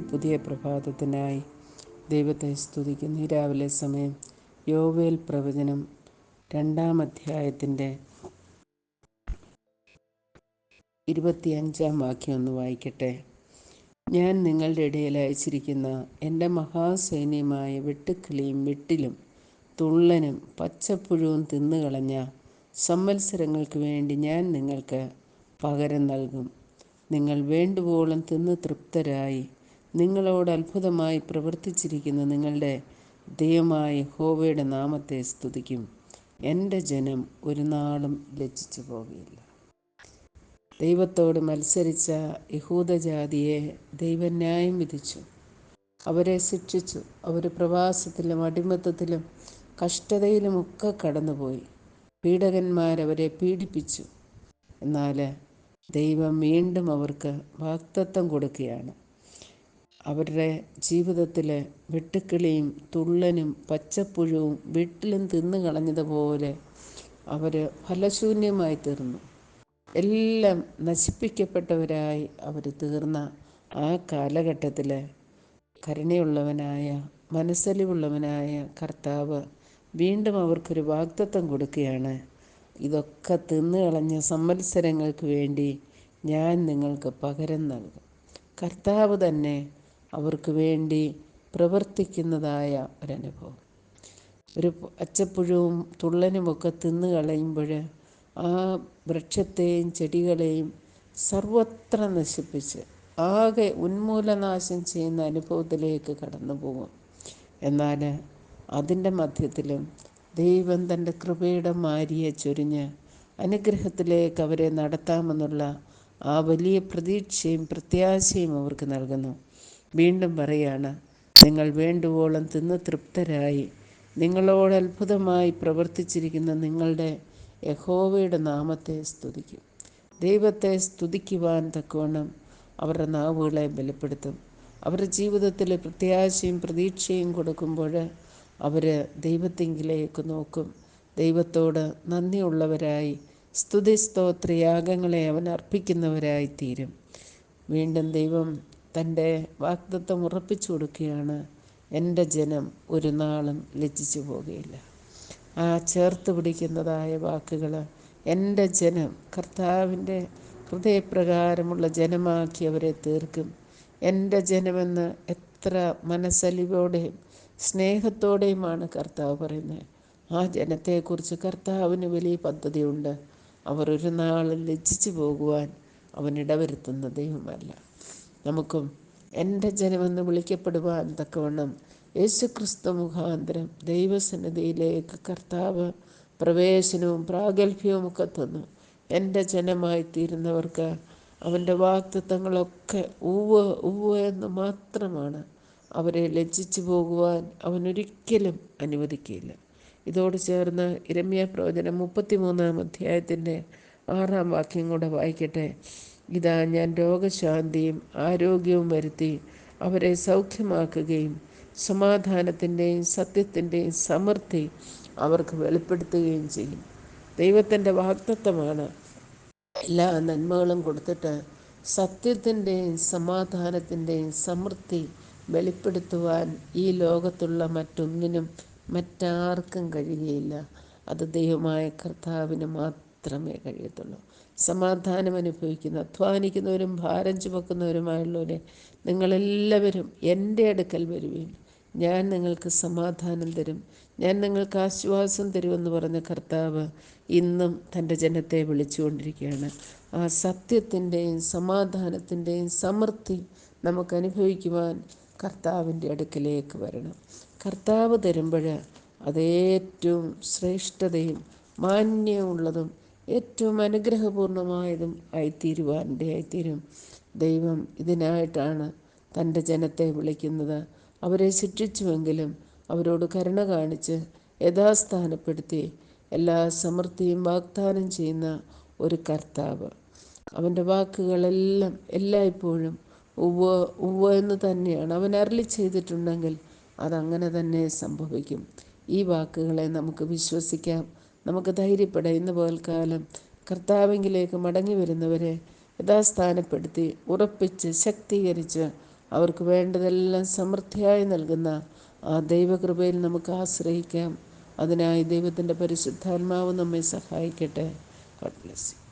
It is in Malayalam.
പുതിയ പ്രഭാതത്തിനായി ദൈവത്തെ സ്തുതിക്കുന്നു. ഈ രാവിലെ സമയം യോവേൽ പ്രവചനം രണ്ടാം അധ്യായത്തിന്റെ ഇരുപത്തിയഞ്ചാം വാക്യം ഒന്ന് വായിക്കട്ടെ. ഞാൻ നിങ്ങളുടെ ഇടയിൽ അയച്ചിരിക്കുന്ന എന്റെ മഹാസൈന്യമായ വെട്ടുക്കിളിയും വെട്ടിലും തുള്ളനും പച്ചപ്പുഴുവും തിന്നുകളഞ്ഞ സംവത്സരങ്ങൾക്ക് വേണ്ടി ഞാൻ നിങ്ങൾക്ക് പകരം നൽകും. നിങ്ങൾ വേണ്ടുവോളം തിന്ന് തൃപ്തരായി. നിങ്ങളോട് അത്ഭുതമായി പ്രവർത്തിച്ചിരിക്കുന്ന നിങ്ങളുടെ ദൈവമായ ഹോവയുടെ നാമത്തെ സ്തുതിക്കും. എന്റെ ജനം ഒരു നാളും ലജ്ജിച്ചു പോകുകയില്ല ദൈവത്തോട് മത്സരിച്ച യഹൂദജാതിയെ ദൈവം ന്യായം വിധിച്ചു. അവരെ ശിക്ഷിച്ചു. അവർ പ്രവാസത്തിലും അടിമത്തത്തിലും കഷ്ടതയിലുമൊക്കെ കടന്നുപോയി. പീഡകന്മാരവരെ പീഡിപ്പിച്ചു. എന്നാൽ ദൈവം വീണ്ടും അവർക്ക് വാക്തത്വം കൊടുക്കുകയാണ്. അവരുടെ ജീവിതത്തിൽ വെട്ടുക്കിളിയും തുള്ളനും പച്ചപ്പുഴുവും വീട്ടിലും തിന്നു കളഞ്ഞതുപോലെ അവർ ഫലശൂന്യമായി തീർന്നു. എല്ലാം നശിപ്പിക്കപ്പെട്ടവരായി അവർ തീർന്ന ആ കാലഘട്ടത്തിൽ കരുണയുള്ളവനായ മനസ്സലിവുള്ളവനായ കർത്താവ് വീണ്ടും അവർക്കൊരു വാഗ്ദത്വം കൊടുക്കുകയാണ്. ഇതൊക്കെ തിന്നു കളഞ്ഞ സംവത്സരങ്ങൾക്ക് വേണ്ടി ഞാൻ നിങ്ങൾക്ക് പകരം നൽകും. കർത്താവ് തന്നെ അവർക്ക് വേണ്ടി പ്രവർത്തിക്കുന്നതായ ഒരനുഭവം. ഒരു അച്ചപ്പുഴവും തുള്ളനുമൊക്കെ തിന്നു കളയുമ്പോൾ ആ വൃക്ഷത്തെയും ചെടികളെയും സർവത്ര നശിപ്പിച്ച് ആകെ ഉന്മൂലനാശം ചെയ്യുന്ന അനുഭവത്തിലേക്ക് കടന്നു പോകും എന്നാൽ അതിന്റെ മധ്യത്തിലും ദൈവം തന്റെ കൃപയുടെ മാരിയെ ചൊരിഞ്ഞ് അനുഗ്രഹത്തിലേക്ക് അവരെ നടത്താമെന്നുള്ള ആ വലിയ പ്രതീക്ഷയും പ്രത്യാശയും അവർക്ക് നൽകുന്നു. വീണ്ടും പറയാണ് നിങ്ങൾ വേണ്ടുവോളം തിന്ന് തൃപ്തരായി. നിങ്ങളോട് അത്ഭുതമായി പ്രവർത്തിച്ചിരിക്കുന്ന നിങ്ങളുടെ യഹോവയുടെ നാമത്തെ സ്തുതിക്കും. ദൈവത്തെ സ്തുതിക്കുവാൻ തക്കവണ്ണം അവരുടെ നാവുകളെ ബലപ്പെടുത്തും. അവരുടെ ജീവിതത്തിൽ പ്രത്യാശയും പ്രതീക്ഷയും കൊടുക്കുമ്പോൾ അവർ ദൈവത്തെങ്കിലേക്ക് നോക്കും. ദൈവത്തോട് നന്ദിയുള്ളവരായി സ്തുതി സ്തോത്ര യാഗങ്ങളെ അവൻ അർപ്പിക്കുന്നവരായി തീരും. വീണ്ടും ദൈവം തന്റെ വാഗ്ദത്വം ഉറപ്പിച്ചു കൊടുക്കുകയാണ്. എന്റെ ജനം ഒരു നാളും ലജ്ജിച്ചു പോകുകയില്ല ആ ചേർത്ത് പിടിക്കുന്നതായ വാക്കുകൾ എന്റെ ജനം കർത്താവിന്റെ ഹൃദയപ്രകാരമുള്ള ജനമാക്കി അവരെ തീർക്കും. എന്റെ ജനമെന്ന് എത്ര മനസ്സലിവോടെയും സ്നേഹത്തോടെയുമാണ് കർത്താവ് പറയുന്നത്. ആ ജനത്തെക്കുറിച്ച് കർത്താവിന് വലിയ പദ്ധതിയുണ്ട്. അവർ ഒരു നാൾ ലജ്ജിച്ചു പോകുവാൻ അവൻ ദൈവമല്ല. നമുക്കും എന്റെ ജനമെന്ന് വിളിക്കപ്പെടുവാൻ തക്കവണ്ണം യേശുക്രിസ്തു മുഖാന്തരം ദൈവസന്നിധിയിലേക്ക് കർത്താവ് പ്രവേശനവും പ്രാഗൽഭ്യവും ഒക്കെ തന്നു. എന്റെ ജനമായി തീരുന്നവർക്ക് അവന്റെ വാക്തത്വങ്ങളൊക്കെ ഉവ്വ് ഉവ്വ് എന്ന് മാത്രമാണ്. അവരെ ലജ്ജിച്ചു പോകുവാൻ അവനൊരിക്കലും അനുവദിക്കില്ല ഇതോട് ചേർന്ന് ഇരമ്യ പ്രവചനം മുപ്പത്തിമൂന്നാം അധ്യായത്തിന്റെ ആറാം വാക്യം കൂടെ വായിക്കട്ടെ. ഇതാ ഞാൻ രോഗശാന്തിയും ആരോഗ്യവും വരുത്തി അവരെ സൗഖ്യമാക്കുകയും സമാധാനത്തിന്റെയും സത്യത്തിന്റെയും സമൃദ്ധി അവർക്ക് വെളിപ്പെടുത്തുകയും ചെയ്യും. ദൈവത്തിന്റെ വാഗ്ദത്വമാണ് എല്ലാ നന്മകളും കൊടുത്തിട്ട് സത്യത്തിന്റെയും സമാധാനത്തിന്റെയും സമൃദ്ധി വെളിപ്പെടുത്തുവാൻ ഈ ലോകത്തുള്ള മറ്റൊന്നിനും മറ്റാർക്കും കഴിയുകയില്ല. അത് ദൈവമായ കർത്താവിന് മാത്രമേ കഴിയത്തുള്ളൂ. സമാധാനം അനുഭവിക്കുന്ന. അധ്വാനിക്കുന്നവരും ഭാരം ചുമക്കുന്നവരുമായുള്ളവരെ നിങ്ങളെല്ലാവരും എന്റെ അടുക്കൽ വരുവീൻ. ഞാൻ നിങ്ങൾക്ക് സമാധാനം തരും. ഞാൻ നിങ്ങൾക്ക് ആശ്വാസം തരുമെന്ന് പറഞ്ഞ കർത്താവ് ഇന്നും തന്റെ ജനത്തെ വിളിച്ചുകൊണ്ടിരിക്കുകയാണ്. ആ സത്യത്തിന്റെയും സമാധാനത്തിന്റെയും സമൃദ്ധി നമുക്ക് അനുഭവിക്കുവാൻ കർത്താവിന്റെ അടുക്കിലേക്ക് വരണം. കർത്താവ് തരുമ്പോൾ അതേറ്റവും ശ്രേഷ്ഠതയും മാന്യമുള്ളതും ഏറ്റവും അനുഗ്രഹപൂർണമായതും ആയിത്തീരുവാൻ ആയിത്തീരും. ദൈവം ഇതിനായിട്ടാണ് തന്റെ ജനത്തെ വിളിക്കുന്നത്. അവരെ ശിക്ഷിച്ചുവെങ്കിലും അവരോട് കരുണ കാണിച്ച് യഥാസ്ഥാനപ്പെടുത്തി എല്ലാ സമൃദ്ധിയും വാഗ്ദാനം ചെയ്യുന്ന ഒരു കർത്താവ്. അവന്റെ വാക്കുകളെല്ലാം എല്ലായ്പ്പോഴും ഉവ്വ് ഉവ്വ് എന്ന് തന്നെയാണ്. അവൻ അരളി ചെയ്തിട്ടുണ്ടെങ്കിൽ അതങ്ങനെ തന്നെ സംഭവിക്കും. ഈ വാക്കുകളെ നമുക്ക് വിശ്വസിക്കാം. നമുക്ക് ധൈര്യപ്പെടാം ഇന്ന് പോൽക്കാലം കർത്താവെങ്കിലേക്ക് മടങ്ങി വരുന്നവരെ യഥാസ്ഥാനപ്പെടുത്തി ഉറപ്പിച്ച് ശക്തീകരിച്ച് അവർക്ക് വേണ്ടതെല്ലാം സമൃദ്ധിയായി നൽകുന്ന ആ ദൈവകൃപയിൽ നമുക്ക് ആശ്രയിക്കാം. അതിനായി ദൈവത്തിന്റെ പരിശുദ്ധാത്മാവ് നമ്മെ സഹായിക്കട്ടെ. ഗോഡ്